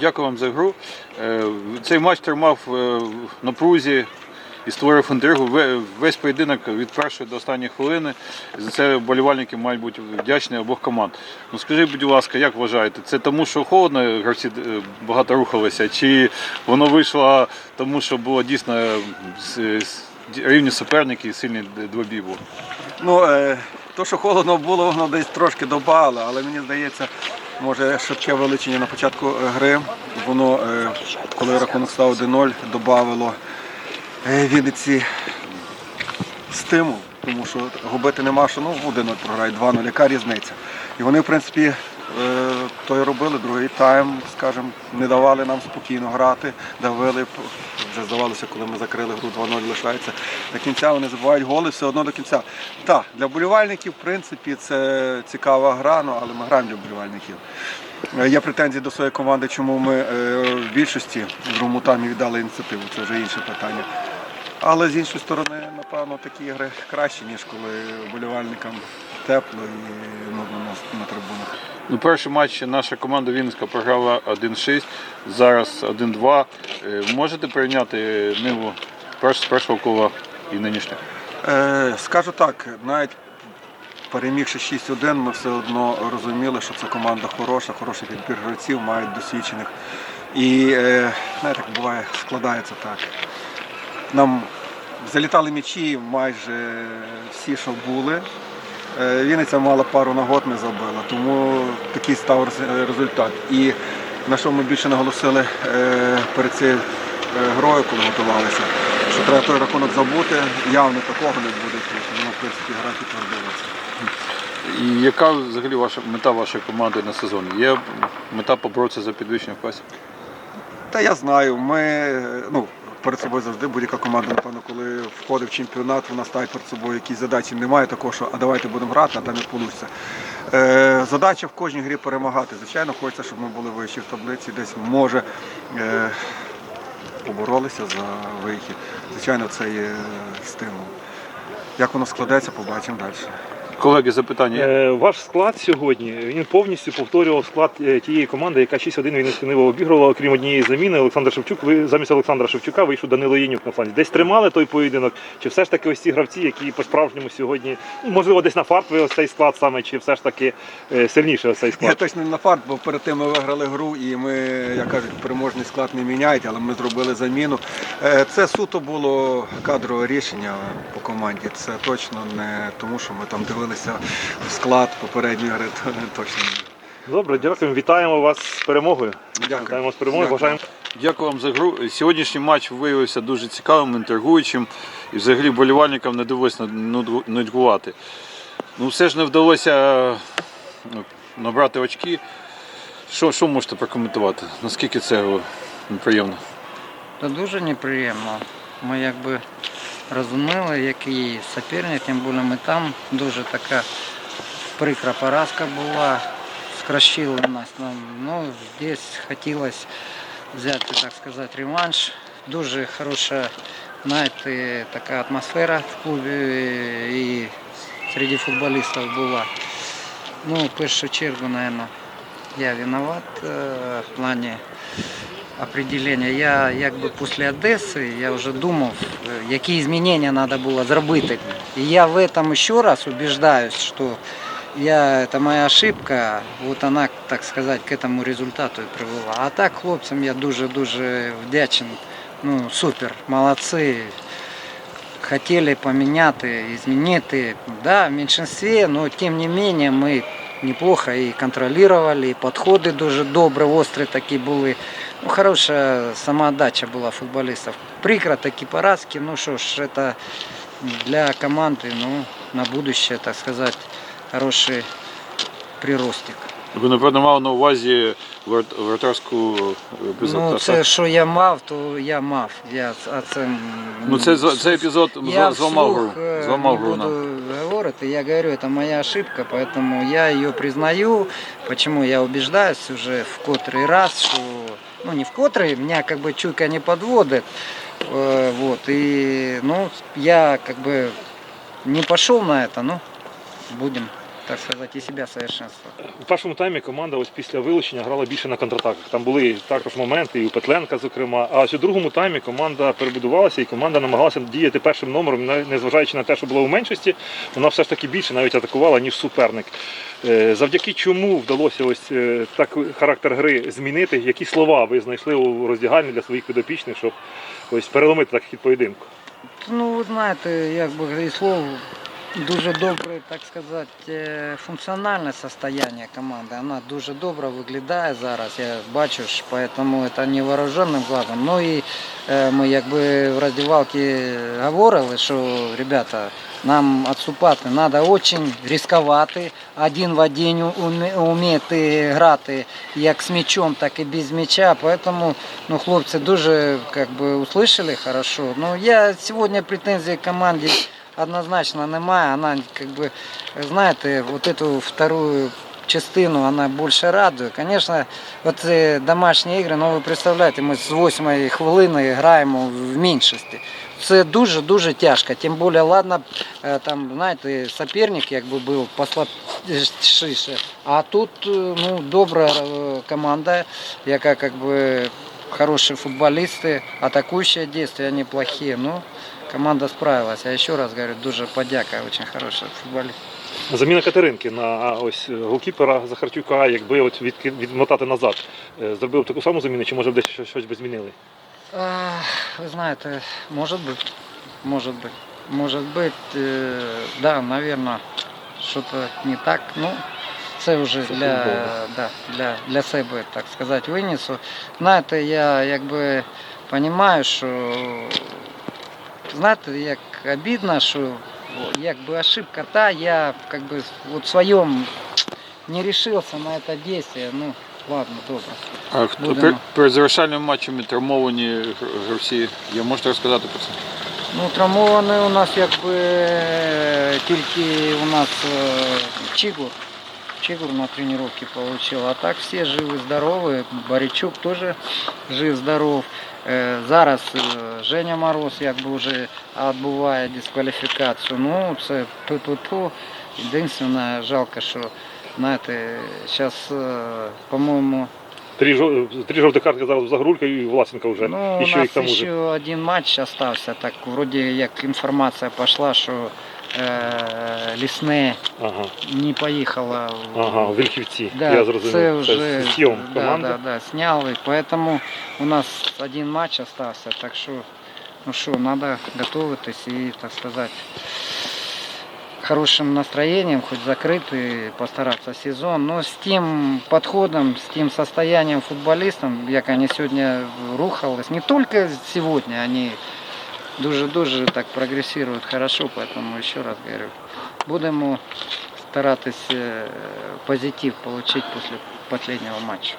Дякую вам за гру. Е, Цей матч тримав е, в напрузі і створив інтригу. Весь поєдинок від першої до останньої хвилини. За це вболівальники мають бути вдячні обох команд. Ну скажіть, будь ласка, як вважаєте, це тому, що холодно, гравці е, багато рухалися, чи воно вийшло тому, що було дійсно рівні суперники і сильний двобій був? Ну, то, що холодно було, воно десь трошки добавило, але мені здається, може швидке вилучення на початку е, гри. Воно, е, коли рахунок став 1-0, додавало е, Вінниці стимул, тому що губити нема що, ну 1-0 програють, 2-0, яка різниця. І вони, в принципі, то й робили, другий тайм, скажімо, не давали нам спокійно грати, давили, вже здавалося, коли ми закрили гру 2-0 лишається. До кінця вони забувають голи, все одно до кінця. Так, для болівальників, в принципі, це цікава гра, ну, але ми граємо для болівальників. Е, Є претензії до своєї команди, чому ми е, в більшості в другому таймі віддали ініціативу. Це вже інше питання. Але з іншої сторони, напевно, такі ігри кращі, ніж коли болівальникам тепло і нудно на трибунах. Ну, перший матч наша команда Вінницька програла 1-6, зараз 1-2. Е, Можете порівняти ниву з першого кола і нинішнього? Е, скажу так, навіть перемігши 6-1, ми все одно розуміли, що це команда хороша, хороший підбір гравців, мають досвідчених. І е, знаєте, як буває, складається так. Нам залітали м'ячі майже всі, що були. Е, Вінниця мала пару нагод, не забила, тому такий став результат. І на що ми більше наголосили е, перед цією е, грою, коли готувалися, що треба той рахунок забути, явно такого не буде. Воно, в принципі, гра підтвердилася. І яка взагалі ваша мета вашої команди на сезон? Є мета поборотися за підвищення в класі? Та я знаю, ми е, ну, перед собою завжди будь-яка команда, напевно, коли входить в чемпіонат, вона ставить перед собою якісь задачі. Немає такого, що а давайте будемо грати, а там не вийде. Е, задача в кожній грі перемагати. Звичайно, хочеться, щоб ми були вищі в таблиці, десь може е, поборолися за вихід. Звичайно, це є стимул. Як воно складеться, побачимо далі. Колеги, запитання. Е, Ваш склад сьогодні він повністю повторював склад е, тієї команди, яка 6-1 Вінницьке Ниво обігрувала, окрім однієї заміни. Олександр Шевчук. Ви замість Олександра Шевчука вийшов Данило Єнюк на фланзі. Десь тримали той поєдинок, чи все ж таки ось ці гравці, які по-справжньому сьогодні, ну, можливо, десь на фарт ви ось цей склад саме, чи все ж таки е, сильніше ось цей Я склад? точно не на фарт, бо перед тим ми виграли гру і ми, як кажуть, переможний склад не міняють, але ми зробили заміну. Е, Це суто було кадрове рішення по команді. Це точно не тому, що ми там дивилися в склад попередньої гри, то точно. ні. Добре, дякуємо. Вітаємо вас з перемогою. Дякую. Вітаємо з перемогою. Дякую. Бажаємо. Дякую вам за гру. Сьогоднішній матч виявився дуже цікавим, інтригуючим і взагалі болівальникам не довелося нудьгувати. Ну, все ж не вдалося ну, набрати очки. Що, що можете прокоментувати? Наскільки це неприємно? Та дуже неприємно. Ми якби розуміли, який суперник, тим більше ми там дуже така прикра поразка була, скращила нас. Ну, здесь хотілося взяти, так сказати, реванш. Дуже хороша, знаєте, така атмосфера в клубі і серед футболістів була. Ну, в першу чергу, мабуть, я виноват е, в плані определення. Я якби після Одеси я вже думав, е, які змінення треба було зробити. І я в этом ще раз убеждаюсь, що я, это моя ошибка, вот она, так сказать, к этому результату і привела. А так хлопцям я дуже-дуже вдячен. Ну, супер, молодці. Хотіли поміняти, змінити. Да, в меншинстві, але тим не менее ми неплохо і контролювали, і підходи дуже добрі, острі такі були. Ну, хороша самоотдача була футболістів. Прикро такі поразки, ну що ж, це для команди, ну, на будущее, так сказати, хороший приростик. Ви, напевно, мали на увазі вар- вратарську е, Ну, епізод. це що я мав, то я мав. Я, а це, ну це, з- цей епізод Я зла- зламав гру. вслух, э, Зламав не гру нам. буду говорить, я говорю, это моя ошибка, поэтому я ее признаю. Почему я убеждаюсь уже в котрый раз, что, ну не в котрый, меня как бы чуйка не подводит. Э, Вот, и, ну, я как бы не пошел на это, ну, будем так сказать, и себя совершенствовать. У першому таймі команда ось після вилучення грала більше на контратаках. Там були також моменти, і у Петленка, зокрема. А ось у другому таймі команда перебудувалася і команда намагалася діяти першим номером, незважаючи на те, що була у меншості, вона все ж таки більше навіть атакувала, ніж суперник. Е, Завдяки чому вдалося ось е, так характер гри змінити? Які слова ви знайшли у роздягальні для своїх підопічних, щоб ось переломити так хід поєдинку? Ну, ви знаєте, як би і слово дуже добре, так сказати, е, функціональне состояние команди. Вона дуже добре виглядає зараз. Я бачу, ж, поэтому це невооруженим глазом. Ну і е, ми якби в роздівалці говорили, що ребята, нам відступати треба дуже ризикувати. Один в один умі- вміти грати як з м'ячом, так і без м'яча. Поэтому ну, хлопці дуже как бы, услышали хорошо. Ну, я сьогодні претензій к команді однозначно немає. Вона, как бы, знаєте, вот эту вторую частину вона більше радує. Звісно, от е, домашні ігри, ну ви представляєте, ми з 8 хвилини граємо в меншості. Це дуже-дуже тяжко. Тим більше, ладно, е, там, знаєте, суперник якби був послабшіше. А тут е, ну, добра е, команда, яка как бы хорошие футболисты, атакующие действия неплохие. Ну, команда справилась. Я еще раз говорю, дуже подяка, очень хороший футболист. Заміна Катеринки на ось голкіпера Захарчука, якби от від, відмотати назад, е, зробив б таку саму заміну, чи може б десь щось- щось би змінили? А, Вы знаете, может быть, может быть, может быть, э, да, наверное, что-то не так. Ну, це вже Це для, футбол, да, для, для себе, так сказати, винесу. Знаєте, я якби розумію, що знаєте, як обідно, що якби ошибка та, я как бы в своем не решился на это действие. Ну, ладно, добре. А хто Будемо. перед завершальним матчами травмовані гр- гравці? Я можете розказати про це? Ну, травмований у нас якби е, тільки у нас е, Чигур. На тренировке получил. А так все живы, здоровы. Борячук тоже жив, здоров. Е, Зараз е, Женя Мороз якби вже відбуває дискваліфікацію. Ну, це ту-ту-ту. Єдине, жалко, що знаєте, зараз, по-моєму, Три, жов- три жовті картки зараз за Грулька і Власенка вже. Ну, і у що їх нас там ще уже. один матч остався. Так вроді як інформація пішла, що е, лісне Ага, не поїхала. в- ага, в Вільхівці. Да, я зрозумів. це вже Це сйом да, команди. да, да, сняли. Поэтому у нас один матч остався. Так що, ну що, треба готуватись і, так сказати, хорошим настроением, хоть закрытый, постараться сезон. Но с тем подходом, с тем состоянием футболистов, як они сегодня рухались, не только сегодня, они дуже-дуже так прогрессируют хорошо, поэтому еще раз говорю, будемо старатись е, позитив получить после последнего матча.